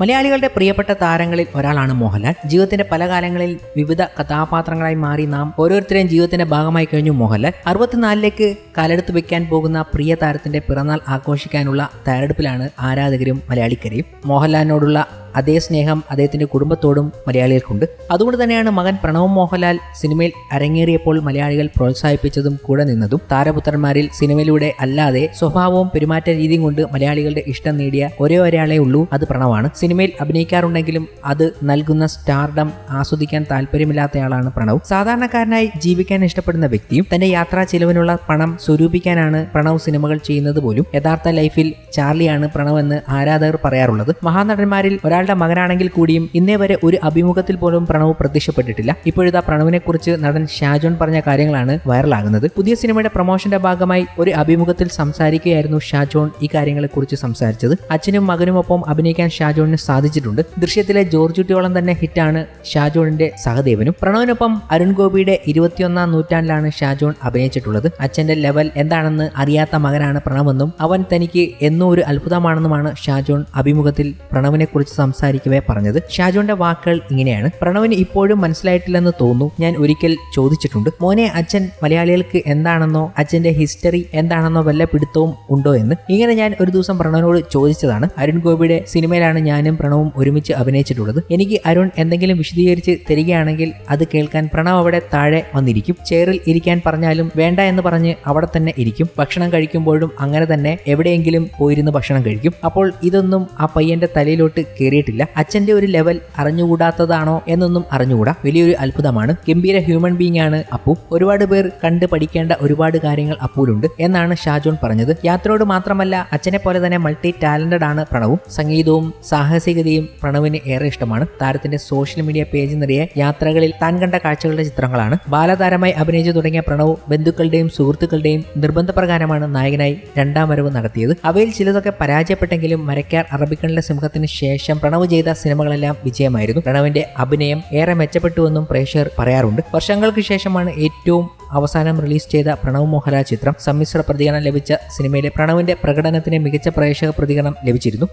മലയാളികളുടെ പ്രിയപ്പെട്ട താരങ്ങളിൽ ഒരാളാണ് മോഹൻലാൽ. ജീവിതത്തിന്റെ പല കാലങ്ങളിൽ വിവിധ കഥാപാത്രങ്ങളായി മാറി നാം ഓരോരുത്തരെയും ജീവിതത്തിന്റെ ഭാഗമായി കഴിഞ്ഞു മോഹൻലാൽ. അറുപത്തിനാലിലേക്ക് കാലെടുത്ത് വെക്കാൻ പോകുന്ന പ്രിയ താരത്തിന്റെ പിറന്നാൾ ആഘോഷിക്കാനുള്ള തയ്യാറെടുപ്പിലാണ് ആരാധകരും മലയാളിക്കരയും. മോഹൻലാലിനോടുള്ള അതേ സ്നേഹം അദ്ദേഹത്തിന്റെ കുടുംബത്തോടും മലയാളികൾക്കുണ്ട്. അതുകൊണ്ട് തന്നെയാണ് മകൻ പ്രണവ് മോഹൻലാൽ സിനിമയിൽ അരങ്ങേറിയപ്പോൾ മലയാളികൾ പ്രോത്സാഹിപ്പിച്ചതും കൂടെ നിന്നതും. താരപുത്രന്മാരിൽ സിനിമയിലൂടെ അല്ലാതെ സ്വഭാവവും പെരുമാറ്റ രീതിയും കൊണ്ട് മലയാളികളുടെ ഇഷ്ടം നേടിയ ഒരേ ഒരാളെ ഉള്ളൂ അത് പ്രണവാണ്. സിനിമയിൽ അഭിനയിക്കാറുണ്ടെങ്കിലും അത് നൽകുന്ന സ്റ്റാർഡം ആസ്വദിക്കാൻ താല്പര്യമില്ലാത്തയാളാണ് പ്രണവ്. സാധാരണക്കാരനായി ജീവിക്കാൻ ഇഷ്ടപ്പെടുന്ന വ്യക്തിയും തന്റെ യാത്രാ ചിലവിനുള്ള പണം സ്വരൂപിക്കാനാണ് പ്രണവ് സിനിമകൾ ചെയ്യുന്നത് പോലും. യഥാർത്ഥ ലൈഫിൽ ചാർലിയാണ് പ്രണവ് എന്ന് ആരാധകർ പറയാറുള്ളത്. മഹാനടന്മാരിൽ ഒരാളുടെ മകനാണെങ്കിൽ കൂടിയും ഇന്നേ വരെ ഒരു അഭിമുഖത്തിൽ പോലും പ്രണവ് പ്രത്യക്ഷപ്പെട്ടിട്ടില്ല. ഇപ്പോഴത്തെ പ്രണവിനെ കുറിച്ച് നടൻ ഷാജോൺ പറഞ്ഞ കാര്യങ്ങളാണ് വൈറലാകുന്നത്. പുതിയ സിനിമയുടെ പ്രൊമോഷന്റെ ഭാഗമായി ഒരു അഭിമുഖത്തിൽ സംസാരിക്കുകയായിരുന്നു ഷാജോൺ ഈ കാര്യങ്ങളെ കുറിച്ച് സംസാരിച്ചത്. അച്ഛനും മകനുമൊപ്പം അഭിനയിക്കാൻ ഷാജോണിന് സാധിച്ചിട്ടുണ്ട്. ദൃശ്യത്തിലെ ജോർജ് ചുറ്റിയോളം തന്നെ ഹിറ്റാണ് ഷാജോണിന്റെ സഹദേവനും. പ്രണവിനൊപ്പം അരുൺ ഗോപിയുടെ ഇരുപത്തിയൊന്നാം നൂറ്റാണ്ടിലാണ് ഷാജോൺ അഭിനയിച്ചിട്ടുള്ളത്. അച്ഛന്റെ ലെവൽ എന്താണെന്ന് അറിയാത്ത മകനാണ് പ്രണവെന്നും അവൻ തനിക്ക് എന്നും ഒരു അത്ഭുതമാണെന്നുമാണ് ഷാജോൺ അഭിമുഖത്തിൽ പ്രണവിനെ കുറിച്ച് സംസാരിക്കവേ പറഞ്ഞത്. ഷാജുവിന്റെ വാക്കുകൾ ഇങ്ങനെയാണ്. പ്രണവിന് ഇപ്പോഴും മനസ്സിലായിട്ടില്ലെന്ന് തോന്നുന്നു. ഞാൻ ഒരിക്കൽ ചോദിച്ചിട്ടുണ്ട്. മോനെ അച്ഛൻ മലയാളികൾക്ക് എന്താണെന്നോ അച്ഛന്റെ ഹിസ്റ്ററി എന്താണെന്നോ വല്ല പിടുത്തവും ഉണ്ടോ എന്ന്. ഇങ്ങനെ ഞാൻ ഒരു ദിവസം പ്രണവിനോട് ചോദിച്ചതാണ്. അരുൺ ഗോപിയുടെ സിനിമയിലാണ് ഞാനും പ്രണവും ഒരുമിച്ച് അഭിനയിച്ചിട്ടുള്ളത്. എനിക്ക് അരുൺ എന്തെങ്കിലും വിശദീകരിച്ച് തരികയാണെങ്കിൽ അത് കേൾക്കാൻ പ്രണവ് അവിടെ താഴെ വന്നിരിക്കും. ചെയറിൽ ഇരിക്കാൻ പറഞ്ഞാലും വേണ്ട എന്ന് പറഞ്ഞ് അവിടെ തന്നെ ഇരിക്കും. ഭക്ഷണം കഴിക്കുമ്പോഴും അങ്ങനെ തന്നെ എവിടെയെങ്കിലും പോയിരുന്ന് ഭക്ഷണം കഴിക്കും. അപ്പോൾ ഇതൊന്നും ആ പയ്യന്റെ തലയിലോട്ട് കയറിയിട്ടില്ല അച്ഛന്റെ ഒരു ലെവൽ അറിഞ്ഞുകൂടാത്തതാണോ എന്നൊന്നും അറിഞ്ഞുകൂടാ. വലിയൊരു അത്ഭുതമാണ്. ഗംഭീര ഹ്യൂമൻ ബീങ് ആണ് അപ്പു. ഒരുപാട് പേർ കണ്ട് പഠിക്കേണ്ട ഒരുപാട് കാര്യങ്ങൾ അപ്പൂലുണ്ട് എന്നാണ് ഷാജോൺ പറഞ്ഞത്. യാത്രയോട് മാത്രമല്ല അച്ഛനെ പോലെ തന്നെ മൾട്ടി ടാലന്റഡ് ആണ് പ്രണവും. സംഗീതവും സാഹസികതയും പ്രണവിന് ഏറെ ഇഷ്ടമാണ്. താരത്തിന്റെ സോഷ്യൽ മീഡിയ പേജ് നിറയെ യാത്രകളിൽ താൻ കണ്ട കാഴ്ചകളുടെ ചിത്രങ്ങളാണ്. ബാലതാരമായി അഭിനയിച്ചു തുടങ്ങിയ പ്രണവ് ബന്ധുക്കളുടെയും സുഹൃത്തുക്കളുടെയും നിർബന്ധപ്രകാരമാണ് നായകനായി രണ്ടാം വരവ് നടത്തിയത്. അവയിൽ ചിലതൊക്കെ പരാജയപ്പെട്ടെങ്കിലും മരക്കാർ അറബിക്കണിലെ സിംഹത്തിന് ശേഷം പ്രണവ് ചെയ്ത സിനിമകളെല്ലാം വിജയമായിരുന്നു. പ്രണവിന്റെ അഭിനയം ഏറെ മെച്ചപ്പെട്ടുവെന്നും പ്രേക്ഷകർ പറയാറുണ്ട്. വർഷങ്ങൾക്ക് ശേഷമാണ് ഏറ്റവും അവസാനം റിലീസ് ചെയ്ത പ്രണവ് മോഹല ചിത്രം. സമ്മിശ്ര പ്രതികരണം ലഭിച്ച സിനിമയിലെ പ്രണവിന്റെ പ്രകടനത്തിന് മികച്ച പ്രേക്ഷക പ്രതികരണം ലഭിച്ചിരുന്നു.